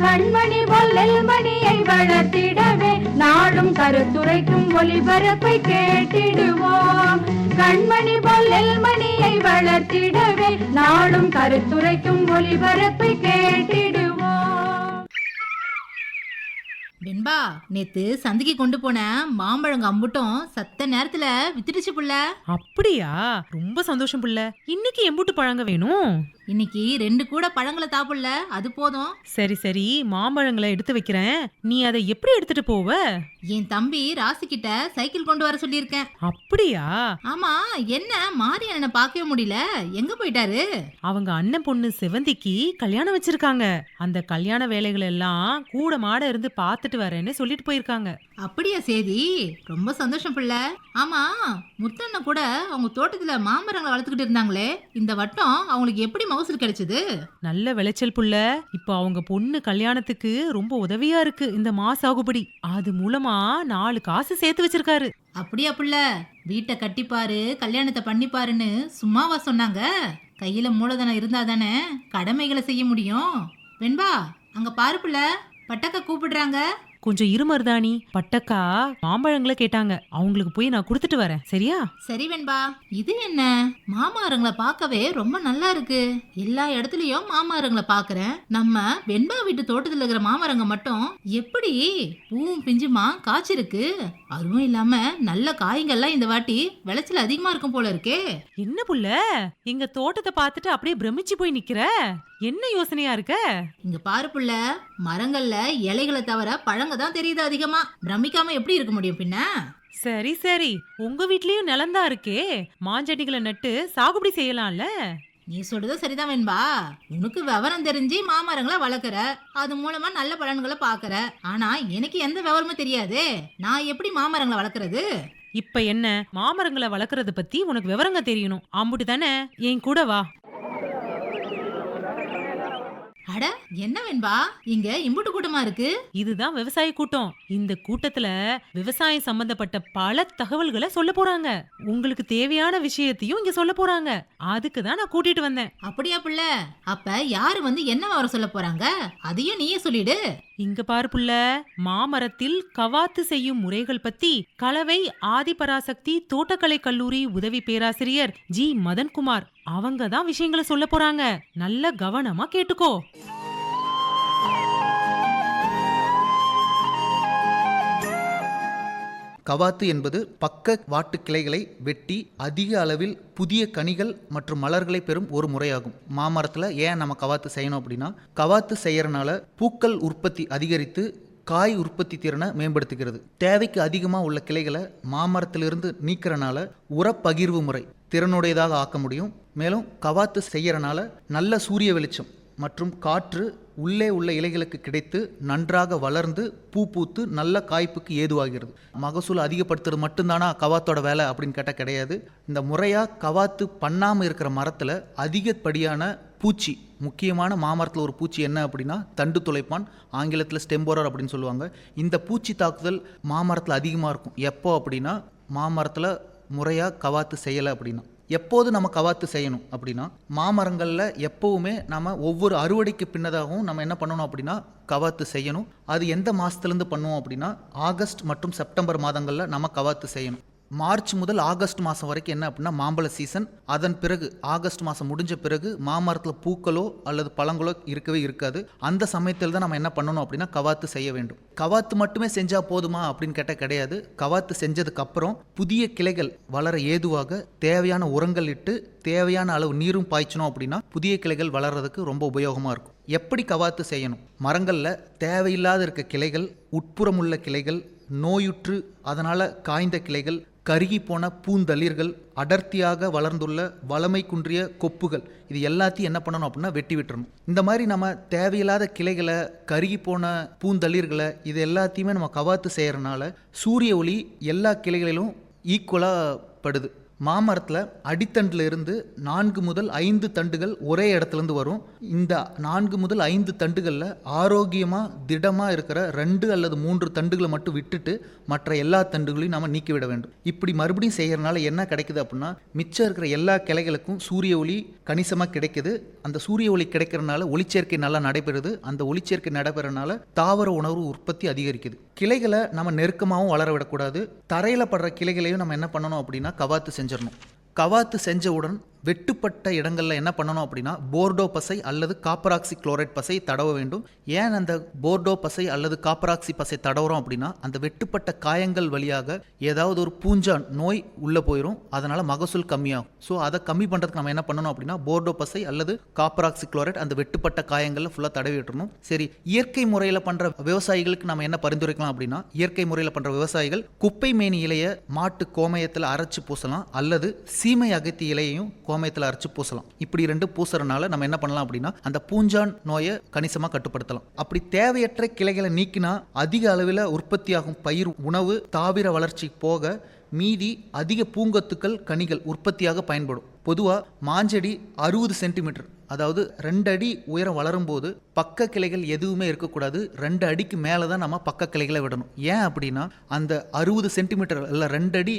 கண்மணி பொல்லல் மணியை வளர்த்திடவே நாடும் கருத்துரைக்கும் ஒளிபரப்பை கேட்டிடுவோம். கண்மணி பொல்லல் மணியை வளர்த்திடவே நாடும் கருத்துரைக்கும் ஒளிபரப்பை கேட்டிடுவோம். வெண்பா நேத்து சந்தைக்கு கொண்டு போன மாம்பழங்க அம்புட்டும் சத்த நேரத்துல வித்துடுச்சு புள்ள. அப்படியா? ரொம்ப சந்தோஷம் புள்ள. இன்னைக்கு எம்புட்டு பழங்க வேணும். இன்னைக்கு ரெண்டு கூட பழங்களை தாப்புல அது போதும். சரி சரி மாம்பழங்களை எடுத்து வைக்கிறேன். நீ அதை எப்படி எடுத்துட்டு போவ? என் தம்பி ராசி கிட்ட சைக்கிள் கொண்டு வர சொல்லியிருக்கேன். அப்படியா? ஆமா என்ன மாறி அண்ணனை பார்க்கவே முடியல. எங்க போயிட்டாரு? அவங்க அண்ணன் பொண்ணு செவந்திக்கு கல்யாணம் வச்சிருக்காங்க. அந்த கல்யாண வேலைகள் எல்லாம் கூட மாட இருந்து பார்த்துட்டு வரேன்னு சொல்லிட்டு போயிருக்காங்க. அப்படியா சேதி? ரொம்ப சந்தோஷம் புள்ள. ஆமா முத்தண்ணன் கூட அவங்க தோட்டத்துல மாமரங்களை வளர்த்துக்கிட்டு இருந்தாங்களே. இந்த வட்டம் அவங்களுக்கு எப்படி மகசூல் கிடைச்சது? நல்ல விளைச்சல் புள்ள. இப்போ அவங்க பொண்ணு கல்யாணத்துக்கு ரொம்ப உதவியா இருக்கு இந்த மா சாகுபடி அது மூலமா நாலு காசு சேர்த்து வச்சிருக்காரு. அப்படியா புள்ள? வீட்டை கட்டிப்பாரு கல்யாணத்தை பண்ணிப்பாருன்னு சும்மாவா சொன்னாங்க? கையில மூலதனம் இருந்தா தானே கடமைகளை செய்ய முடியும்? வெண்பா அங்க பாரு புள்ள. பட்டக்கா கூப்பிடுறாங்க. கொஞ்சம் இருமருதாணி பட்டக்கா மாம்பழங்களை கேட்டாங்க. அவங்களுக்கு போய் நான் கொடுத்துட்டு வரேன். சரியா? சரி வெண்பா. இது என்ன? மாமரங்களை பார்க்கவே ரொம்ப நல்லா இருக்கு. எல்லா இடத்துலயும் மாமரங்களை பார்க்கறேன். நம்ம வெண்பா வீட்டு தோட்டத்துல இருக்கிற மாமரங்க மட்டும் எப்படி பூவும் பிஞ்சுமா காய்ச்சிருக்கு? அதுவும் இல்லாம நல்ல காய்கள்லாம் இந்த வாட்டி விளைச்சல் அதிகமா இருக்கும் போல இருக்கே. என்ன புள்ள? எங்க தோட்டத்தை பார்த்துட்டு அப்படியே பிரமிச்சு போய் நிக்கிற? என்ன யோசனையா இருக்க? இங்க பாரு புள்ள. மரங்கள்ல இலைகளை தவிர பழங்க தான் தெரியுது அதிகமா. பிரமிக்காம எப்படி இருக்க முடியும் பின்ன? சரி சரி. உங்க வீட்லயும் நிலந்தா இருக்கே. மாஞ்செடிகளை நட்டு சாகுபடி செய்யலாம்ல? நீ சொல்றது சரிதான் வெண்பா. உனக்கு விவரம் தெரிஞ்சு மாமரங்களை வளர்க்குற அது மூலமா நல்ல பலன்களை பாக்குற ஆனா எனக்கு எந்த விவரமும் தெரியாதே. நான் எப்படி மாமரங்களை வளர்க்கறது? இப்ப என்ன? மாமரங்களை வளர்க்கறத பத்தி உனக்கு விவரங்க தெரியணும். அம்புட்டு தானே? என் கூட வா. அட என்ன வெண்பா? இங்க இம்புட்டு கூட்டமா இருக்கு. இதுதான் விவசாய கூட்டம். இந்த கூட்டத்துல விவசாயம் சம்பந்தப்பட்ட பல தகவல்களை சொல்ல போறாங்க. உங்களுக்கு தேவையான விஷயத்தையும் இங்க சொல்ல போறாங்க. அதுக்கு தான் நான் கூட்டிட்டு வந்தேன். அப்படியா புள்ள? அப்ப யாரு வந்து என்ன விவரம் சொல்ல போறாங்க? அதையும் நீயே சொல்லிடு. இங்க பாரு புள்ள மாமரத்தில் கவாத்து செய்யும் முறைகள் பத்தி கலவை ஆதிபராசக்தி தோட்டக்கலை கல்லூரி உதவி பேராசிரியர் ஜி. மதன்குமார். அவங்க தான் விஷயங்களை சொல்ல போறாங்க. நல்ல கவனமா கேட்டுக்கோ. கவாத்து என்பது பக்க வாட்டு கிளைகளை வெட்டி அதிக அளவில் புதிய கனிகள் மற்றும் மலர்களை பெறும் ஒரு முறையாகும். மாமரத்தில் ஏன் நம்ம கவாத்து செய்யணும் அப்படின்னா கவாத்து செய்யறனால பூக்கள் உற்பத்தி அதிகரித்து காய் உற்பத்தி திறனை மேம்படுத்துகிறது. தேவைக்கு அதிகமாக உள்ள கிளைகளை மாமரத்திலிருந்து நீக்கிறனால உரப்பகிர்வு முறை திறனுடையதாக ஆக்க முடியும். மேலும் கவாத்து செய்யறனால நல்ல சூரிய வெளிச்சம் மற்றும் காற்று உள்ளே உள்ள இலைகளுக்கு கிடைத்து நன்றாக வளர்ந்து பூ பூத்து நல்ல காய்ப்புக்கு ஏதுவாகிறது. மகசூல் அதிகப்படுத்துறது மட்டும்தானா கவாத்தோட வேலை அப்படின்னு கேட்டால் கிடையாது. இந்த முறையாக கவாத்து பண்ணாமல் இருக்கிற மரத்தில் அதிகப்படியான பூச்சி முக்கியமான மாமரத்தில் ஒரு பூச்சி என்ன அப்படின்னா தண்டு துளைப்பான் ஆங்கிலத்தில் ஸ்டெம்போரர் அப்படின்னு சொல்லுவாங்க. இந்த பூச்சி தாக்குதல் மாமரத்தில் அதிகமாக இருக்கும். எப்போ அப்படின்னா மாமரத்தில் முறையாக கவாத்து செய்யலை அப்படின்னா. எப்போது நம்ம கவாத்து செய்யணும் அப்படின்னா மாமரங்களில் எப்போவுமே நம்ம ஒவ்வொரு அறுவடைக்கு பின்னதாகவும் நம்ம என்ன பண்ணணும் அப்படின்னா கவாத்து செய்யணும். அது எந்த மாதத்துலேருந்து பண்ணுவோம் அப்படின்னா ஆகஸ்ட் மற்றும் செப்டம்பர் மாதங்களில் நம்ம கவாத்து செய்யணும். மார்ச் முதல் ஆகஸ்ட் மாதம் வரைக்கும் என்ன அப்படின்னா மாம்பழ சீசன் அதன் பிறகு ஆகஸ்ட் மாதம் முடிஞ்ச பிறகு மாமரத்தில் பூக்களோ அல்லது பழங்களோ இருக்கவே இருக்காது. அந்த சமயத்தில் தான் நம்ம என்ன பண்ணணும் அப்படின்னா கவாத்து செய்ய வேண்டும். கவாத்து மட்டுமே செஞ்சால் போதுமா அப்படின்னு கேட்டால் கிடையாது. கவாத்து செஞ்சதுக்கப்புறம் புதிய கிளைகள் வளர ஏதுவாக தேவையான உரங்கள் இட்டு தேவையான அளவு நீரும் பாய்ச்சணும் அப்படின்னா புதிய கிளைகள் வளர்றதுக்கு ரொம்ப உபயோகமாக இருக்கும். எப்படி கவாத்து செய்யணும்? மரங்களில் தேவையில்லாத இருக்க கிளைகள் உட்புறமுள்ள கிளைகள் நோயுற்று அதனால் காய்ந்த கிளைகள் கருகி போன பூந்தளிர்கள் அடர்த்தியாக வளர்ந்துள்ள வளமை குன்றிய கொப்புகள். இது எல்லாத்தையும் என்ன பண்ணணும் அப்படின்னா வெட்டி விட்டுறணும். இந்த மாதிரி நம்ம தேவையில்லாத கிளைகளை கருகி போன பூந்தளிர்களை இது எல்லாத்தையுமே நம்ம கவாத்து செய்கிறனால சூரிய ஒளி எல்லா கிளைகளிலும் ஈக்குவலாக படுது. மாமரத்தில் அடித்தண்டில் இருந்து நான்கு முதல் ஐந்து தண்டுகள் ஒரே இடத்துலேருந்து வரும். இந்த நான்கு முதல் ஐந்து தண்டுகளில் ஆரோக்கியமாக திடமாக இருக்கிற ரெண்டு அல்லது மூன்று தண்டுகளை மட்டும் விட்டுட்டு மற்ற எல்லா தண்டுகளையும் நம்ம நீக்கிவிட வேண்டும். இப்படி மறுபடியும் செய்கிறனால என்ன கிடைக்குது அப்படின்னா மிச்சம் இருக்கிற எல்லா கிளைகளுக்கும் சூரிய ஒளி கணிசமாக கிடைக்குது. அந்த சூரிய ஒளி கிடைக்கிறனால ஒளிச்சேர்க்கை நல்லா நடைபெறுது. அந்த ஒளிச்சேர்க்கை நடைபெறனால தாவர உணவு உற்பத்தி அதிகரிக்குது. கிளைகளை நம்ம நெருக்கமாகவும் வளர விடக்கூடாது. தரையில் படுற கிளைகளையும் நம்ம என்ன பண்ணணும் அப்படின்னா கவாத்து செஞ்சு செஞ்சிடணும். கவாத்து செஞ்சவுடன் வெட்டுப்பட்ட இடங்களில் என்ன பண்ணணும் அப்படின்னா போர்டோ பசை அல்லது காப்பராக்சி குளோரைட் பசை தடவ வேண்டும். ஏன் அந்த போர்டோ பசை அல்லது காப்பராக்சி பசை தடவுறோம் அப்படின்னா அந்த வெட்டுப்பட்ட காயங்கள் வழியாக ஏதாவது ஒரு பூஞ்சான் நோய் உள்ளே போயிடும் அதனால் மகசூல் கம்மியாகும். ஸோ அதை கம்மி பண்ணுறதுக்கு நம்ம என்ன பண்ணணும் அப்படின்னா போர்டோ பசை அல்லது காப்பராக்சி குளோரைட் அந்த வெட்டுப்பட்ட காயங்களில் ஃபுல்லாக தடவி விட்டுறணும். சரி இயற்கை முறையில் பண்ணுற விவசாயிகளுக்கு நம்ம என்ன பரிந்துரைக்கலாம் அப்படின்னா இயற்கை முறையில் பண்ணுற விவசாயிகள் குப்பை மேனி இலையை மாட்டு கோமயத்தில் அரைச்சி பூசலாம். அல்லது சீமை அகத்தி இலையையும் கோமயத்தில் அரைச்சு பூசலாம். இப்படி ரெண்டு பூசுறதுனால நம்ம என்ன பண்ணலாம் அப்படின்னா அந்த பூஞ்சான் நோயை கணிசமாக கட்டுப்படுத்தலாம். அப்படி தேவையற்ற கிளைகளை நீக்கினா அதிக அளவில் உற்பத்தியாகும் பயிர் உணவு தாவிர வளர்ச்சி போக மீதி அதிக பூங்கொத்துக்கள் கனிகள் உற்பத்தியாக பயன்படும். பொதுவாக மாஞ்செடி அறுபது சென்டிமீட்டர் அதாவது ரெண்டு அடி உயரம் வளரும்போது பக்க கிளைகள் எதுவுமே இருக்கக்கூடாது. ரெண்டு அடிக்கு மேலே தான் நம்ம பக்க கிளைகளை விடணும். ஏன் அப்படின்னா அந்த அறுபது சென்டிமீட்டர் இல்லை ரெண்டு அடி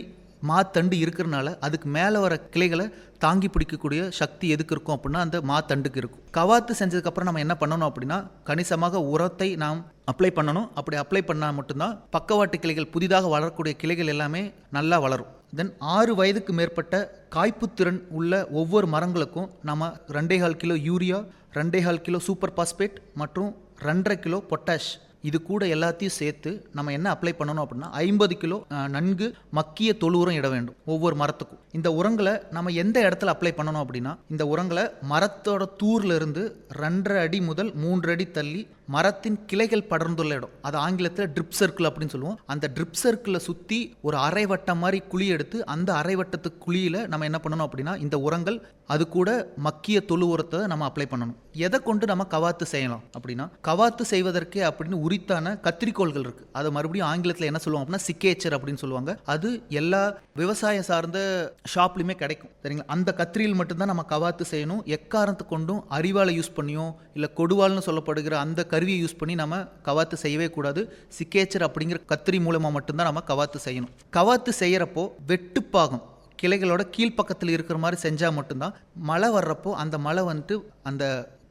மாத்தண்டு இருக்கிறனால அதுக்கு மேலே வர கிளைகளை தாங்கி பிடிக்கக்கூடிய சக்தி எதுக்கு இருக்கும் அப்படின்னா அந்த மாத்தண்டுக்கு இருக்கும். கவாத்து செஞ்சதுக்கப்புறம் நம்ம என்ன பண்ணணும் அப்படின்னா கணிசமாக உரத்தை நாம் அப்ளை பண்ணணும். அப்படி அப்ளை பண்ணால் மட்டும்தான் பக்கவாட்டு கிளைகள் புதிதாக வளரக்கூடிய கிளைகள் எல்லாமே நல்லா வளரும். தென் ஆறு வயதுக்கு மேற்பட்ட காய்ப்புத்திறன் உள்ள ஒவ்வொரு மரங்களுக்கும் நம்ம ரெண்டே கால் கிலோ யூரியா ரெண்டே கால் கிலோ சூப்பர் பாஸ்பேட் மற்றும் ரெண்டரை கிலோ பொட்டாஷ் இது கூட எல்லாத்தையும் சேர்த்து நம்ம என்ன அப்ளை பண்ணணும் அப்படின்னா ஐம்பது கிலோ நன்கு மக்கிய தொழு உரம் இட வேண்டும் ஒவ்வொரு மரத்துக்கும். இந்த உரங்களை நம்ம எந்த இடத்துல அப்ளை பண்ணணும் அப்படின்னா இந்த உரங்களை மரத்தோட தூர்ல இருந்து ரெண்டரை அடி முதல் மூன்று அடி தள்ளி மரத்தின் கிளைகள் படர்ந்துள்ள இடம். அது ஆங்கிலத்தில் ட்ரிப் சர்க்கிள் அப்படின்னு சொல்லுவோம். அந்த ட்ரிப் சர்க்கிளை சுற்றி ஒரு அரை வட்டம் மாதிரி குழி எடுத்து அந்த அரை வட்டத்து குழியில் நம்ம என்ன பண்ணணும் அப்படின்னா இந்த உரங்கள் அது கூட மக்கிய தொழு உரத்தை நம்ம அப்ளை பண்ணணும். எதை கொண்டு நம்ம கவாத்து செய்யலாம் அப்படின்னா கவாத்து செய்வதற்கே அப்படின்னு உரித்தான கத்திரிக்கோள்கள் இருக்கு. அதை மறுபடியும் ஆங்கிலத்தில் என்ன சொல்லுவோம் அப்படின்னா சிக்கேச்சர் அப்படின்னு சொல்லுவாங்க. அது எல்லா விவசாயம் சார்ந்த ஷாப்லையுமே கிடைக்கும் சரிங்களா? அந்த கத்திரியில் மட்டும்தான் நம்ம கவாத்து செய்யணும். எக்காரணத்து கொண்டும் அறிவாலை யூஸ் பண்ணியோ இல்லை கொடுவால்னு சொல்லப்படுகிற அந்த கருவியை யூஸ் பண்ணி நம்ம கவாத்து செய்யவே கூடாது. சிக்கேச்சர் அப்படிங்கிற கத்திரி மூலமாக மட்டும்தான் நம்ம கவாத்து செய்யணும். கவாத்து செய்யறப்போ வெட்டுப்பாகம் கிளைகளோட கீழ்ப்பக்கத்தில் இருக்கிற மாதிரி செஞ்சால் மட்டும்தான் மழை வர்றப்போ அந்த மழை வந்துட்டு அந்த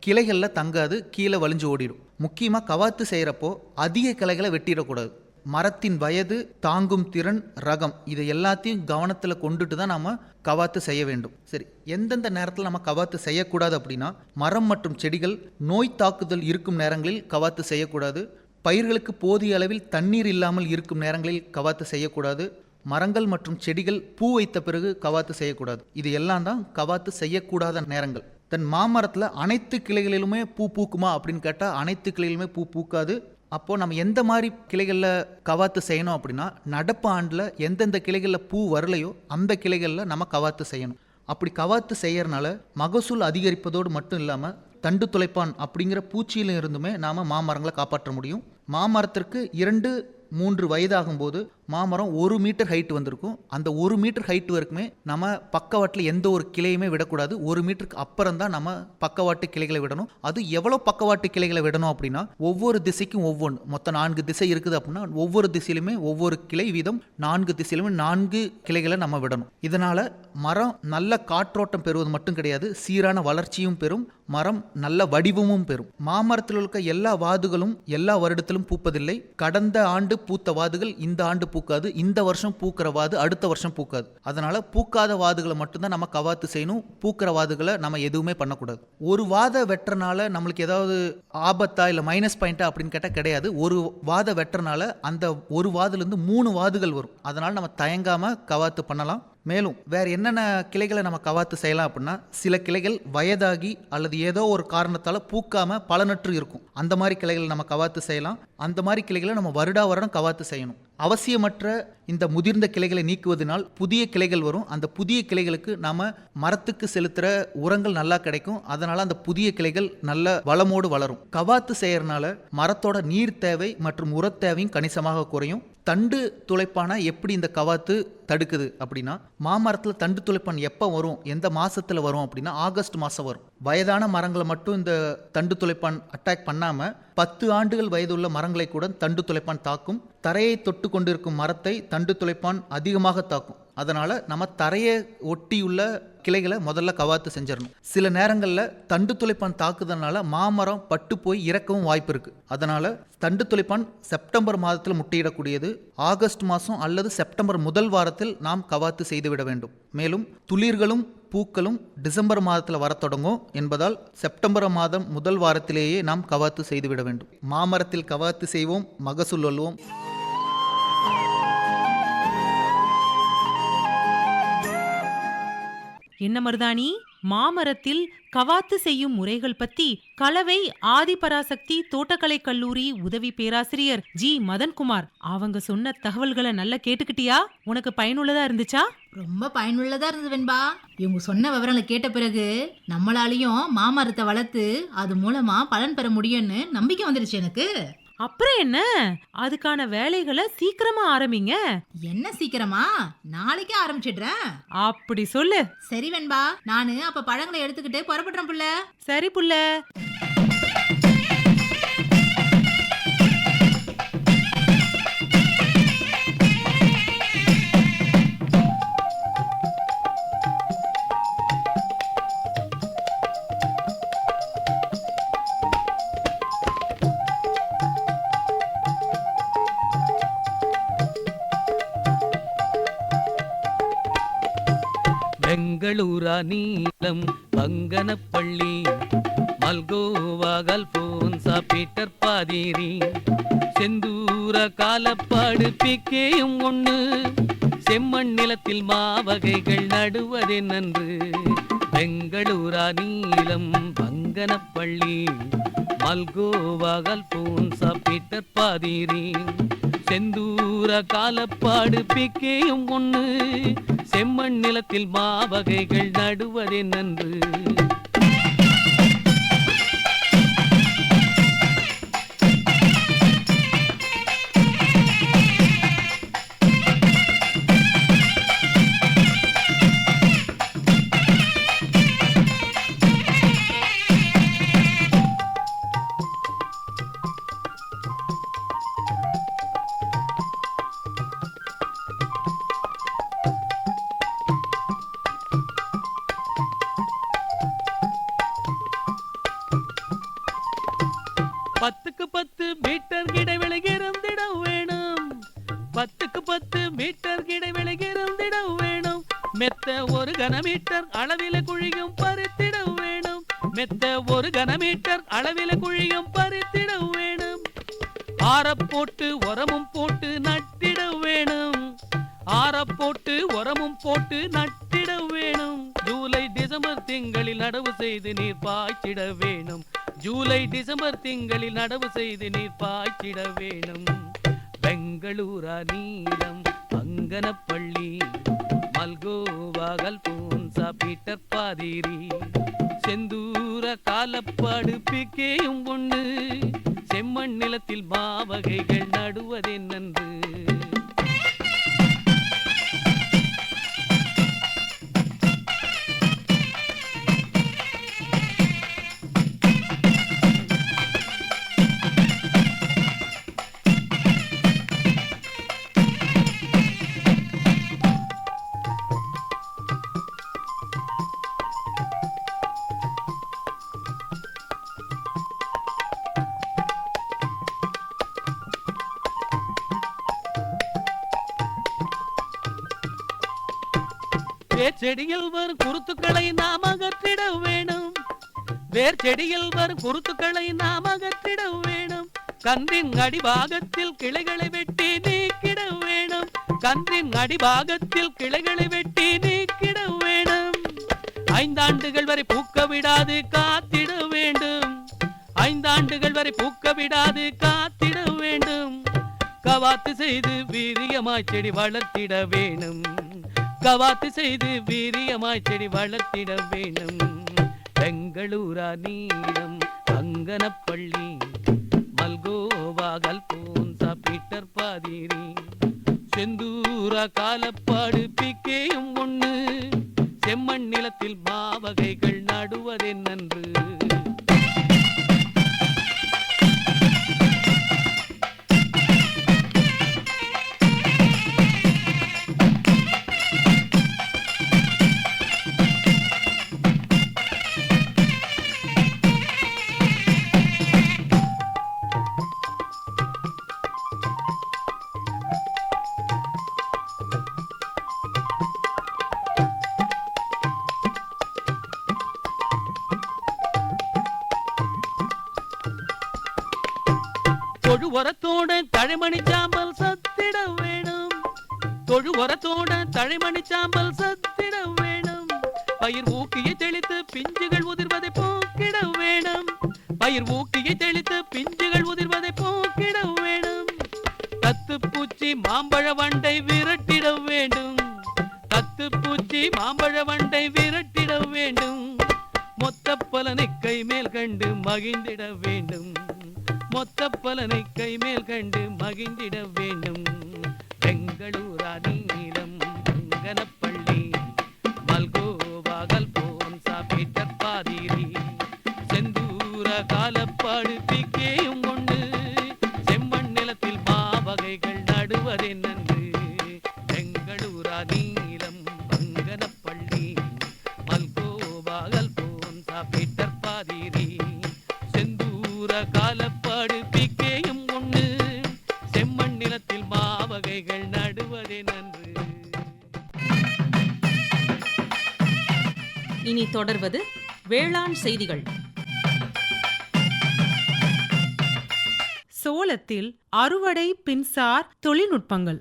கிளைகளில் தங்காது கீழே வலிஞ்சு ஓடிடும். முக்கியமாக கவாத்து செய்கிறப்போ அதிக கிளைகளை வெட்டிடக்கூடாது. மரத்தின் வயது தாங்கும் திறன் ரகம் இதை எல்லாத்தையும் கவனத்தில் கொண்டுட்டு தான் நாம் கவாத்து செய்ய வேண்டும். சரி எந்தெந்த நேரத்தில் நம்ம கவாத்து செய்யக்கூடாது அப்படின்னா மரம் மற்றும் செடிகள் நோய் தாக்குதல் இருக்கும் நேரங்களில் கவாத்து செய்யக்கூடாது. பயிர்களுக்கு போதிய அளவில் தண்ணீர் இல்லாமல் இருக்கும் நேரங்களில் கவாத்து செய்யக்கூடாது. மரங்கள் மற்றும் செடிகள் பூ வைத்த பிறகு கவாத்து செய்யக்கூடாது. இது எல்லாம் தான் கவாத்து செய்யக்கூடாத நேரங்கள். தன் மாமரத்தில் அனைத்து கிளைகளிலுமே பூ பூக்குமா அப்படின்னு கேட்டால் அனைத்து கிளையிலுமே பூ பூக்காது. அப்போது நம்ம எந்த மாதிரி கிளைகளில் கவாத்து செய்யணும் அப்படின்னா நடப்பு ஆண்டில் எந்தெந்த கிளைகளில் பூ வரலையோ அந்த கிளைகளில் நம்ம கவாத்து செய்யணும். அப்படி கவாத்து செய்யறனால மகசூல் அதிகரிப்பதோடு மட்டும் இல்லாமல் தண்டு துளைப்பான் அப்படிங்கிற பூச்சியில இருந்துமே நாம் மாமரங்களை காப்பாற்ற முடியும். மாமரத்திற்கு இரண்டு மூன்று வயதாகும்போது மாமரம் ஒரு மீட்டர் ஹைட் வந்திருக்கும். அந்த ஒரு மீட்டர் ஹைட் வரைக்குமே நம்ம பக்கவாட்டில் எந்த ஒரு கிளையுமே விடக்கூடாது. ஒரு மீட்டருக்கு அப்புறம் தான் நம்ம பக்கவாட்டு கிளைகளை விடணும். அது எவ்வளோ பக்கவாட்டு கிளைகளை விடணும் அப்படின்னா ஒவ்வொரு திசைக்கும் ஒவ்வொன்று. மொத்தம் நான்கு திசை இருக்குது அப்படின்னா ஒவ்வொரு திசையிலுமே ஒவ்வொரு கிளை வீதம் நான்கு திசையிலுமே நான்கு கிளைகளை நம்ம விடணும். இதனால் மரம் நல்ல காற்றோட்டம் பெறுவது மட்டும் கிடையாது. சீரான வளர்ச்சியும் பெறும். மரம் நல்ல வடிவமும் பெறும். மாமரத்தில் இருக்க எல்லா வாதுகளும் எல்லா வருடத்திலும் பூப்பதில்லை. கடந்த ஆண்டு பூத்த வாதுகள் இந்த ஆண்டு பூக்காது இந்த வருஷம் பூக்கிற வாது அடுத்த வருஷம் பூக்காது. அதனால பூக்காத வாதுகளை மட்டும்தான் நம்ம கவாத்து செய்யணும். பூக்கிற வாதுகளை நம்ம எதுவுமே பண்ணக்கூடாது. ஒரு வாதை வெட்டுறனால நம்மளுக்கு ஏதாவது ஆபத்தா இல்லை மைனஸ் பாயிண்டா அப்படின்னு கேட்டால் கிடையாது. ஒரு வாதை வெட்டுறனால அந்த ஒரு வாதுலேருந்து மூணு வாதுகள் வரும். அதனால நம்ம தயங்காம கவாத்து பண்ணலாம். மேலும் வேற என்னென்ன கிளைகளை நம்ம கவாத்து செய்யலாம் அப்படின்னா சில கிளைகள் வயதாகி அல்லது ஏதோ ஒரு காரணத்தால் பூக்காம பலனற்று இருக்கும். அந்த மாதிரி கிளைகளை நம்ம கவாத்து செய்யலாம். அந்த மாதிரி கிளைகளை நம்ம வருடா வருடம் கவாத்து செய்யணும். அவசியமற்ற இந்த முதிர்ந்த கிளைகளை நீக்குவதனால் புதிய கிளைகள் வரும். அந்த புதிய கிளைகளுக்கு நாம மரத்துக்கு செலுத்துற உரங்கள் நல்லா கிடைக்கும். அதனால அந்த புதிய கிளைகள் நல்ல வளமோடு வளரும். கவாத்து செய்யறதுனால மரத்தோட நீர் தேவை மற்றும் உரத் தேவையும் கணிசமாக குறையும். தண்டு துளைப்பானை எப்படி இந்த கவாத்து தடுக்குது அப்படின்னா மாமரத்தில் தண்டு துளைப்பான் எப்போ வரும் எந்த மாதத்தில் வரும் அப்படின்னா ஆகஸ்ட் மாதம் வரும். வயதான மரங்களை மட்டும் இந்த தண்டு துளைப்பான் அட்டாக் பண்ணாமல் பத்து ஆண்டுகள் வயதுள்ள மரங்களை கூட தண்டு துளைப்பான் தாக்கும். தரையை தொட்டு கொண்டிருக்கும் மரத்தை தண்டு துளைப்பான் அதிகமாக தாக்கும். அதனால் நம்ம தரையை ஒட்டியுள்ள கிளைகளை முதல்ல கவாத்து செஞ்சிடணும். சில நேரங்களில் தண்டு துளைப்பான் தாக்குதனால மாமரம் பட்டு போய் இறக்கவும் வாய்ப்பு இருக்குது அதனால் தண்டு துளைப்பான் செப்டம்பர் மாதத்தில் முட்டையிடக்கூடியது. ஆகஸ்ட் மாதம் அல்லது செப்டம்பர் முதல் வாரத்தில் நாம் கவாத்து செய்துவிட வேண்டும். மேலும் துளிர்களும் பூக்களும் டிசம்பர் மாதத்தில் வரத் தொடங்கும் என்பதால் செப்டம்பர் மாதம் முதல் வாரத்திலேயே நாம் கவாத்து செய்துவிட வேண்டும். மாமரத்தில் கவாத்து செய்வோம் மகசூல் அள்ளுவோம். என்ன மருதாணி? மாமரத்தில் கவாத்து செய்யும் முறைகள் பத்தி கலவை ஆதிபராசக்தி தோட்டக்கலை கல்லூரி உதவி பேராசிரியர் ஜி. மதன்குமார். அவங்க சொன்ன தகவல்களை நல்லா கேட்டுக்கிட்டியா? உனக்கு பயனுள்ளதா இருந்துச்சா? ரொம்ப பயனுள்ளதா இருந்தது வெண்பா. இவங்க சொன்ன விவரங்களை கேட்ட பிறகு நம்மளாலையும் மாமரத்தை வளர்த்து அது மூலமா பலன் பெற முடியும்னு நம்பிக்கை வந்துருச்சு எனக்கு. அப்புறம் என்ன? அதுக்கான வேலைகளை சீக்கிரமா ஆரம்பிங்க. என்ன சீக்கிரமா? நாளைக்கே ஆரம்பிச்சிடுறேன். அப்படி சொல்லு. சரி வெண்பா நானு அப்ப பழங்களை எடுத்துக்கிட்டு புறப்படுறேன் புள்ள. சரி புள்ள. நீளம் பங்கனப்பள்ளி மல்கோவாகல் போன்சா பீட்டர் பாதிரி. செந்தூர காலப்பாடு பிக்கேயும் ஒண்ணு. செம்மண் நிலத்தில் மாவகைகள் நடுவதே நன்று. பெங்களூரா நீளம் பங்கனப்பள்ளி மல்கோவாகல் போன்சா பீட்டர் பாதிரி. செந்தூர காலப்பாடு பிக்கேயும் ஒண்ணு. செம்மண் நிலத்தில் மாவகைகள் நடுவதே நன்று. பத்துக்கு பத்து மீட்டர் இடைவெளி இருந்திடம் வேணும். மெத்த ஒரு கனமீட்டர் அளவில குழியும் பறித்திடம் வேணும். மெத்த ஒரு கனமீட்டர் அளவில குழியும் பறித்திடம் வேணும். ஆரப் போட்டு உரமும் போட்டு நட்டிட வேணும். ஆரப் போட்டு உரமும் போட்டு நட்டிட வேணும். ஜூலை டிசம்பர் திங்களில் நடவு செய்து நீர் பாய்ச்சிட வேணும். ஜூலை டிசம்பர் திங்களில் நடவு செய்து நீர் பாய்ச்சிட வேணும். பெங்களூரா நீளம் அங்கனப்பள்ளி மல்கோவாகல் பூன்சா பீட்டர் பாதிரி. செந்தூர காலப்பாடு பிக்கேயும் ஒண்ணு செம்மண் நிலத்தில் மாவகைகள் நடுவதென்னன்று. செடியில் வரும் குருத்துக்களை நாம் அகற்றிட வேணும். வேர் செடியில் வரும் குருத்துக்களை நாம் அகற்றிட வேணும். கன்றின் அடிபாகத்தில் கிளைகளை வெட்டி நீக்கிட வேணும். கன்றின் அடிபாகத்தில் கிளைகளை வெட்டி நீக்கிட வேணும். ஐந்தாண்டுகள் வரை பூக்க விடாது காத்திட வேண்டும். ஐந்தாண்டுகள் வரை பூக்க விடாது காத்திட வேண்டும். கவாத்து செய்து வீரியமாய் செடி வளர்த்திட வேணும். கவாத்து செய்து வீரியமாய் செடி வளர்த்திட வேணும் பெங்களூரா நீளம் அங்கனப்பள்ளி மல்கோவாகல் பூன்சா போன்சா பீட்டர் பாதிரி செந்தூரா காலப்பாடு பிக்கேயும் ஒண்ணு செம்மண் நிலத்தில் மாவகைகள் நடுவதே நன்று தொழு உரத்தோட தழைமணி சாம்பல் சத்திட வேணும். பயிர் ஊக்கியை தெளித்து பிஞ்சுகள் உதிர்வதை போக்கிட வேணும். பயிர் ஊக்கியை தெளித்து பிஞ்சுகள் உதிர்வதை போக்கிட வேணும். தத்து பூச்சி மாம்பழ வண்டை விரட்டிட வேண்டும். தத்து பூச்சி மாம்பழ வண்டை விரட்டிட வேண்டும். மொத்த பலனை கைமேல் கண்டு மகிழ்ந்திட வேண்டும். மொத்த பலனை கைமேல் கண்டு மகிழ்ந்திட வேண்டும். பெங்களூரா நீளம் பங்கனப்பள்ளி மல்கோவாகல் போன்சா பீட்டர் பாதிரி செந்தூர காலப்பாடு பிக்கேயும் கொண்டு செம்மண் நிலத்தில் மாவகைகள் நடுவதே நன்று பெங்களூரா நீளம் பங்கனப்பள்ளி மல்கோவாகல் பாதிரி செந்தூர இனி தொடர்வது வேளாண் செய்திகள். சோளத்தில் அறுவடை பின்சார் தொழில்நுட்பங்கள்.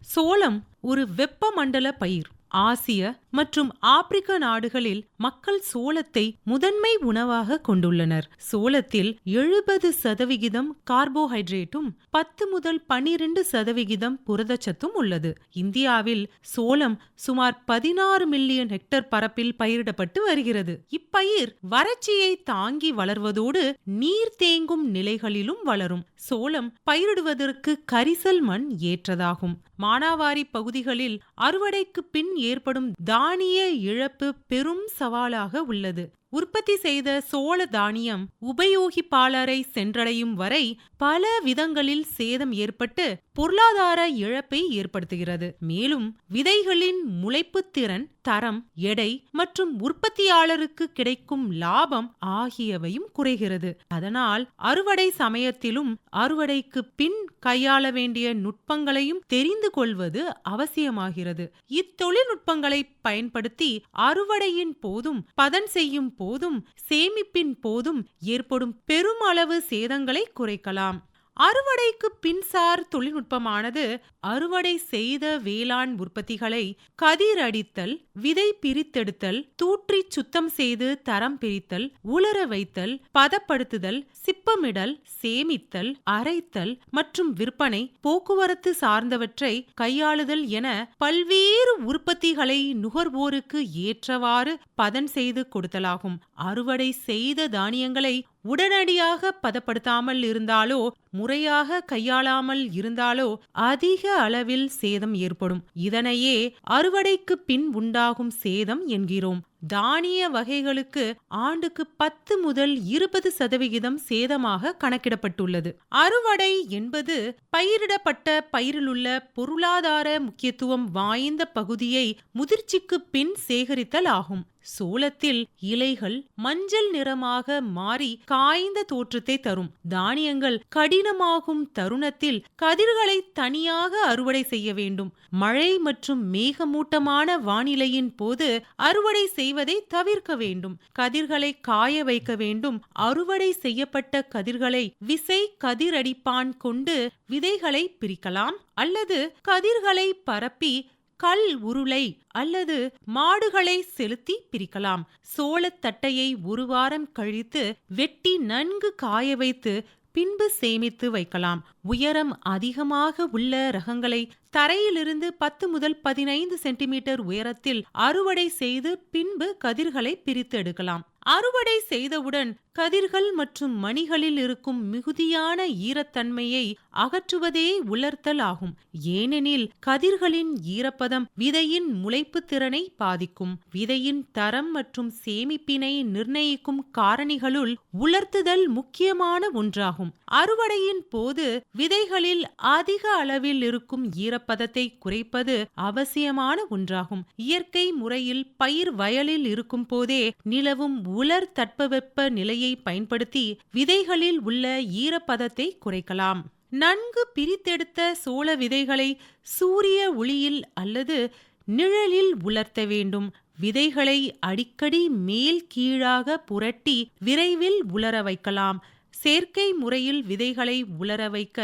சோளம் ஒரு வெப்பமண்டல பயிர். ஆசிய மற்றும் ஆப்பிரிக்க நாடுகளில் மக்கள் சோளத்தை முதன்மை உணவாக கொண்டுள்ளனர். சோளத்தில் எழுபது சதவிகிதம் கார்போஹைட்ரேட்டும் பத்து முதல் பனிரெண்டு சதவிகிதம் புரதச்சத்தும் உள்ளது. இந்தியாவில் சோளம் சுமார் பதினாறு மில்லியன் ஹெக்டர் பரப்பில் பயிரிடப்பட்டு வருகிறது. இப்பயிர் வறட்சியை தாங்கி வளர்வதோடு நீர் தேங்கும் நிலைகளிலும் வளரும். சோளம் பயிரிடுவதற்கு கரிசல் மண் ஏற்றதாகும். மானாவாரி பகுதிகளில் அறுவடைக்கு பின் ஏற்படும் தானிய இழப்பு பெரும் சவாலாக உள்ளது. உற்பத்தி செய்த சோள தானியம் உபயோகிப்பாளரை சென்றடையும் வரை பல விதங்களில் சேதம் ஏற்பட்டு பொருளாதார இழப்பை ஏற்படுத்துகிறது. மேலும் விதைகளின் முளைப்பு திறன் தரம் எடை மற்றும் உற்பத்தியாளருக்கு கிடைக்கும் லாபம் ஆகியவையும் குறைகிறது. அதனால் அறுவடை சமயத்திலும் அறுவடைக்கு பின் கையாள வேண்டிய நுட்பங்களையும் தெரிந்து கொள்வது அவசியமாகிறது. இத்தொழில்நுட்பங்களை பயன்படுத்தி அறுவடையின் போதும் பதன் செய்யும் போதும் சேமிப்பின் போதும் ஏற்படும் பெருமளவு சேதங்களை குறைக்கலாம். அறுவடைக்கு பின்சார் தொழில்நுட்பமானது அறுவடை செய்த வேளாண் உற்பத்திகளை கதிரடித்தல் விதை பிரித்தெடுத்தல் தூற்றி சுத்தம் செய்து தரம் பிரித்தல் உலர வைத்தல் பதப்படுத்துதல் சிப்பமிடல் சேமித்தல் அரைத்தல் மற்றும் விற்பனை போக்குவரத்து சார்ந்தவற்றை கையாளுதல் என பல்வேறு உற்பத்திகளை நுகர்வோருக்கு ஏற்றவாறு பதன் செய்து கொடுத்தலாகும். அறுவடை செய்த தானியங்களை உடனடியாக பதப்படுத்தாமல் இருந்தாலோ முறையாக கையாளாமல் இருந்தாலோ அதிக அளவில் சேதம் ஏற்படும். இதனையே அறுவடைக்கு பின் உண்டாகும் சேதம் என்கிறோம். தானிய வகைகளுக்கு ஆண்டுக்கு பத்து முதல் இருபது சதவிகிதம் சேதமாக கணக்கிடப்பட்டுள்ளது. அறுவடை என்பது பயிரிடப்பட்ட பயிரிலுள்ள பொருளாதார முக்கியத்துவம் வாய்ந்த பகுதியை முதிர்ச்சிக்கு பின் சேகரித்தல் ஆகும். சோளத்தில் இலைகள் மஞ்சள் நிறமாக மாறி காய்ந்த தோற்றத்தை தரும். தானியங்கள் கடினமாகும் தருணத்தில் கதிர்களை தனியாக அறுவடை செய்ய வேண்டும். மழை மற்றும் மேகமூட்டமான வானிலையின் போது அறுவடை செய்வதை தவிர்க்க வேண்டும். கதிர்களை காய வைக்க வேண்டும். அறுவடை செய்யப்பட்ட கதிர்களை விசை கதிரடிப்பான் கொண்டு விதைகளை பிரிக்கலாம் அல்லது கதிர்களை பரப்பி கல் உருளை அல்லது மாடுகளை செலுத்தி பிரிக்கலாம். சோளத்தட்டையை ஒரு வாரம் கழித்து வெட்டி நன்கு காய வைத்து பின்பு சேமித்து வைக்கலாம். உயரம் அதிகமாக உள்ள ரகங்களை தரையிலிருந்து பத்து முதல் பதினைந்து சென்டிமீட்டர் உயரத்தில் அறுவடை செய்து பின்பு கதிர்களை பிரித்து எடுக்கலாம். அறுவடை செய்தவுடன் கதிர்கள் மற்றும் மணிகளில் இருக்கும் மிகுதியான ஈரத்தன்மையை அகற்றுவதே உலர்த்தல் ஆகும். ஏனெனில் கதிர்களின் ஈரப்பதம் விதையின் முளைப்பு திறனை பாதிக்கும். விதையின் தரம் மற்றும் சேமிப்பினை நிர்ணயிக்கும் காரணிகளுள் உலர்த்துதல் முக்கியமான ஒன்றாகும். அறுவடையின் போது விதைகளில் அதிக அளவில் இருக்கும் ஈரப்பதத்தை குறைப்பது அவசியமான ஒன்றாகும். இயற்கை முறையில் பயிர் வயலில் இருக்கும் போதே நிலவும் உலர் தட்பவெப்ப நிலையை பயன்படுத்தி விதைகளில் உள்ள ஈரப்பதத்தை குறைக்கலாம். நன்கு பிரித்தெடுத்த சோள விதைகளை சூரிய ஒளியில் அல்லது நிழலில் உலர்த்த வேண்டும். விதைகளை அடிக்கடி மேல் கீழாக புரட்டி விரைவில் உலர வைக்கலாம். செயற்கை முறையில் விதைகளை உலர வைக்க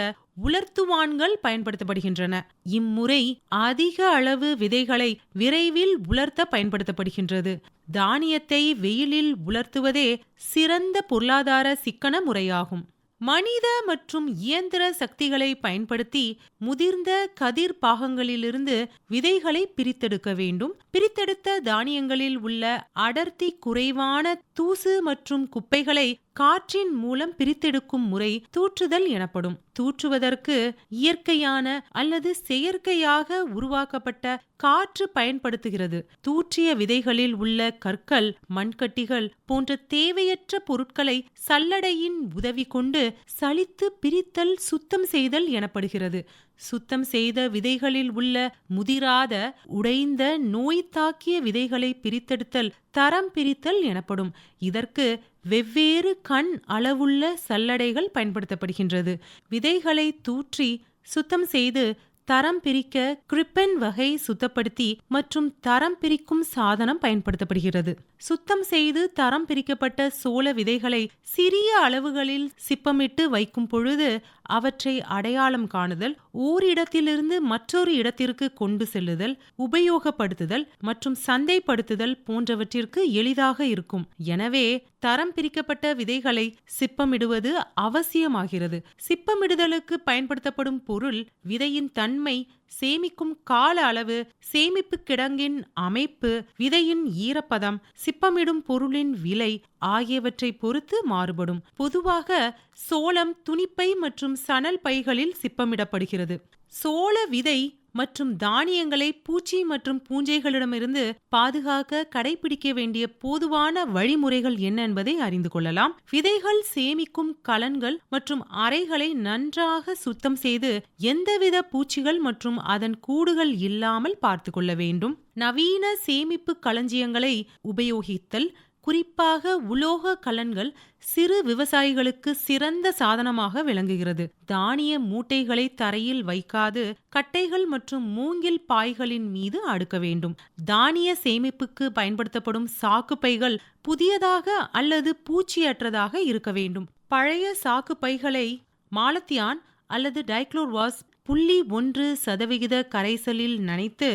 உலர்த்துவான்கள் பயன்படுத்தப்படுகின்றன. இம்முறை அதிக அளவு விதைகளை விரைவில் உலர்த்த பயன்படுத்தப்படுகின்றது. தானியத்தை வெயிலில் உலர்த்துவதே சிறந்த பொருளாதார சிக்கன முறையாகும். மனித மற்றும் இயந்திர சக்திகளை பயன்படுத்தி முதிர்ந்த கதிர் பாகங்களிலிருந்து விதைகளை பிரித்தெடுக்க வேண்டும். பிரித்தெடுத்த தானியங்களில் உள்ள அடர்த்தி குறைவான தூசு மற்றும் குப்பைகளை காற்றின் மூலம் பிரித்தெடுக்கும் முறை தூற்றுதல் எனப்படும். தூற்றுவதற்கு இயற்கையான அல்லது செயற்கையாக உருவாக்கப்பட்ட காற்று பயன்படுத்துகிறது. தூற்றிய விதைகளில் உள்ள கற்கள் மண்கட்டிகள் போன்ற தேவையற்ற பொருட்களை சல்லடையின் உதவி கொண்டு சலித்து பிரித்தல் சுத்தம் செய்தல் எனப்படுகிறது. சுத்தம் செய்த விதைகளில் உள்ள முதிராத உடைந்த நோய் தாக்கிய விதைகளை பிரித்தெடுத்தல் தரம் பிரித்தல் எனப்படும். இதற்கு வெவ்வேறு கண் அளவுள்ள சல்லடைகள் பயன்படுத்தப்படுகின்றது. விதைகளை தூற்றி சுத்தம் செய்து தரம் பிரிக்க கிரிப்பன் வகை சுத்தப்படுத்தி மற்றும் தரம் பிரிக்கும் சாதனம் பயன்படுத்தப்படுகிறது. சுத்தம் செய்து தரம் பிரிக்கப்பட்ட சோள விதைகளை சிறிய அளவுகளில் சிப்பமிட்டு வைக்கும் பொழுது அவற்றை அடையாளம் காணுதல் ஓரிடத்திலிருந்து மற்றொரு இடத்திற்கு கொண்டு செல்லுதல் உபயோகப்படுத்துதல் மற்றும் சந்தைப்படுத்துதல் போன்றவற்றிற்கு எளிதாக இருக்கும். எனவே தரம் பிரிக்கப்பட்ட விதைகளை சிப்பமிடுவது அவசியமாகிறது. சிப்பமிடுதலுக்கு பயன்படுத்தப்படும் பொருள் விதையின் தன்மை சேமிக்கும் கால அளவு சேமிப்பு கிடங்கின் அமைப்பு விதையின் ஈரப்பதம் சிப்பமிடும் பொருளின் விலை ஆகியவற்றை பொறுத்து மாறுபடும். பொதுவாக சோளம் துணிப்பை மற்றும் சணல் பைகளில் சிப்பமிடப்படுகிறது. சோள விதை மற்றும் தானியங்களை பூச்சி மற்றும் பூஞ்சைகளிடமிருந்து பாதுகாக்க கடைபிடிக்க வேண்டிய பொதுவான வழிமுறைகள் என்ன என்பதை அறிந்து கொள்ளலாம். விதைகள் சேமிக்கும் கலன்கள் மற்றும் அறைகளை நன்றாக சுத்தம் செய்து எந்தவித பூச்சிகள் மற்றும் அதன் கூடுகள் இல்லாமல் பார்த்து கொள்ள வேண்டும். நவீன சேமிப்பு களஞ்சியங்களை உபயோகித்தல் குறிப்பாக உலோக கலன்கள் சிறு விவசாயிகளுக்கு சிறந்த சாதனமாக விளங்குகிறது. தானிய மூட்டைகளை தரையில் வைக்காது கட்டைகள் மற்றும் மூங்கில் பாய்களின் மீது அடுக்க வேண்டும். தானிய சேமிப்புக்கு பயன்படுத்தப்படும் சாக்கு பைகள் புதியதாக அல்லது பூச்சியற்றதாக இருக்க வேண்டும். பழைய சாக்கு பைகளை மாலத்தியான் அல்லது டைக்ளோர்வாஸ் புள்ளி ஒன்று சதவிகித கரைசலில் நனைத்து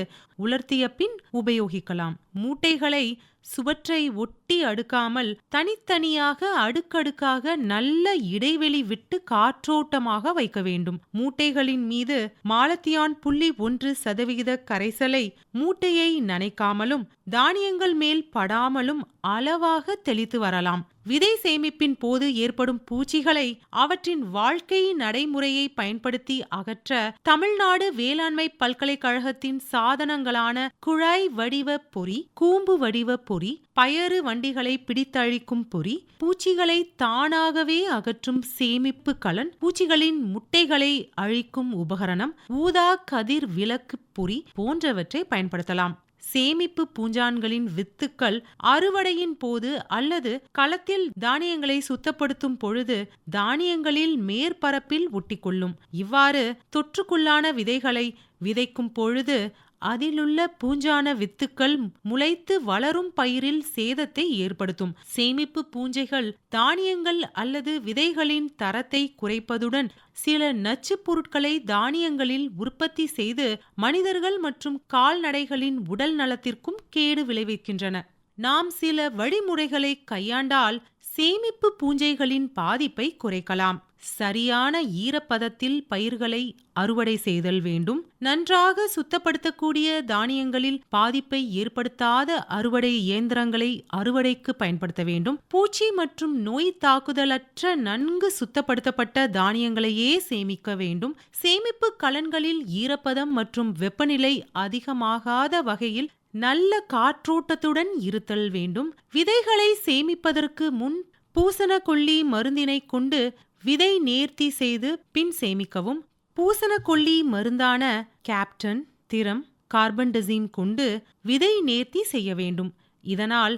உலர்த்திய பின் உபயோகிக்கலாம். மூட்டைகளை சுவற்றை ஒட்டி அடுக்காமல் தனித்தனியாக அடுக்கடுக்காக நல்ல இடைவெளி விட்டு காற்றோட்டமாக வைக்க வேண்டும். மூட்டைகளின் மீது மாலத்தியான் புள்ளி ஒன்று சதவிகித கரைசலை மூட்டையை நனைக்காமலும் தானியங்கள் மேல் படாமலும் அளவாக தெளித்து வரலாம். விதை சேமிப்பின் போது ஏற்படும் பூச்சிகளை அவற்றின் வாழ்க்கை நடைமுறையை பயன்படுத்தி அகற்ற தமிழ்நாடு வேளாண்மை பல்கலைக்கழகத்தின் சாதனங்களான குழாய் வடிவ பொறி கூம்பு வடிவ பொறி பயறு வண்டிகளை பிடித்தழிக்கும் பொறி பூச்சிகளை தானாகவே அகற்றும் சேமிப்பு கலன் பூச்சிகளின் முட்டைகளை அழிக்கும் உபகரணம் ஊதா கதிர் விளக்கு பொறி போன்றவற்றை பயன்படுத்தலாம். சேமிப்பு பூஞ்சான்களின் வித்துக்கள் அறுவடையின் போது அல்லது களத்தில் தானியங்களை சுத்தப்படுத்தும் பொழுது தானியங்களில் மேற்பரப்பில் ஒட்டிக்கொள்ளும். இவ்வாறு தொற்றுக்குள்ளான விதைகளை விதைக்கும் பொழுது அதிலுள்ள பூஞ்சான வித்துக்கள் முளைத்து வளரும் பயிரில் சேதத்தை ஏற்படுத்தும். சேமிப்பு பூஞ்சைகள் தானியங்கள் அல்லது விதைகளின் தரத்தை குறைப்பதுடன் சில நச்சுப் பொருட்களை தானியங்களில் உற்பத்தி செய்து மனிதர்கள் மற்றும் கால்நடைகளின் உடல் நலத்திற்கும் கேடு விளைவிக்கின்றன. நாம் சில வழிமுறைகளை கையாண்டால் சேமிப்பு பூஞ்சைகளின் பாதிப்பை குறைக்கலாம். சரியான ஈரப்பதத்தில் பயிர்களை அறுவடை செய்தல் வேண்டும். நன்றாக சுத்தப்படுத்தக்கூடிய தானியங்களில் பாதிப்பை ஏற்படுத்தாத அறுவடை இயந்திரங்களை அறுவடைக்கு பயன்படுத்த வேண்டும். பூச்சி மற்றும் நோய் தாக்குதலற்ற நன்கு சுத்தப்படுத்தப்பட்ட தானியங்களையே சேமிக்க வேண்டும். சேமிப்பு கலன்களில் ஈரப்பதம் மற்றும் வெப்பநிலை அதிகமாகாத வகையில் நல்ல காற்றோட்டத்துடன் இருத்தல் வேண்டும். விதைகளை சேமிப்பதற்கு முன் பூசணக்கொல்லி மருந்தினை கொண்டு விதை நேர்த்தி செய்து பின் சேமிக்கவும். பூசணக்கொல்லி மருந்தான கேப்டன் திரம் கார்பன்டசீம் கொண்டு விதை நேர்த்தி செய்ய வேண்டும். இதனால்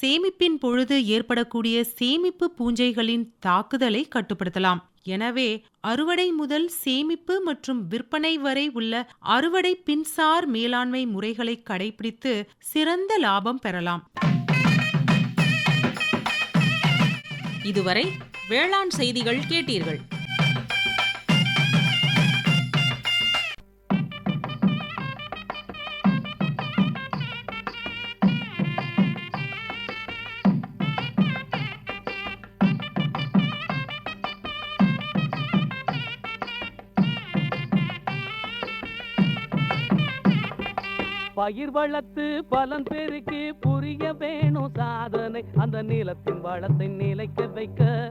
சேமிப்பின் பொழுது ஏற்படக்கூடிய சேமிப்பு பூஞ்சைகளின் தாக்குதலை கட்டுப்படுத்தலாம். எனவே அறுவடை முதல் சேமிப்பு மற்றும் விற்பனை வரை உள்ள அறுவடை பின்சார் மேலாண்மை முறைகளை கடைபிடித்து சிறந்த லாபம் பெறலாம். இதுவரை வேளாண் செய்திகள் கேட்டீர்கள். பயிர் வளர்த்து பலன் பெருக்கி புரிய வேணும் சாதனை. அந்த நிலத்தின் வளத்தை நிலைக்க வைக்க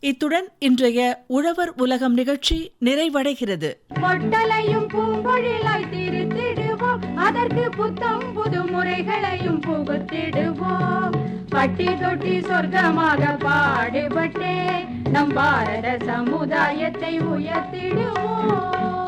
இத்துடன் இன்றைய உழவர் உலகம் நிகழ்ச்சி நிறைவடைகிறது. பொட்டலையும் பூம்பொழிலாய் திருத்திடுவோம். அதற்கு புத்தம் புது முறைகளையும் புகுத்திடுவோம். பட்டி தொட்டி சொர்க்கமாக பாடுபட்டே நம் பாரத சமுதாயத்தை உயர்த்திடுவோம்.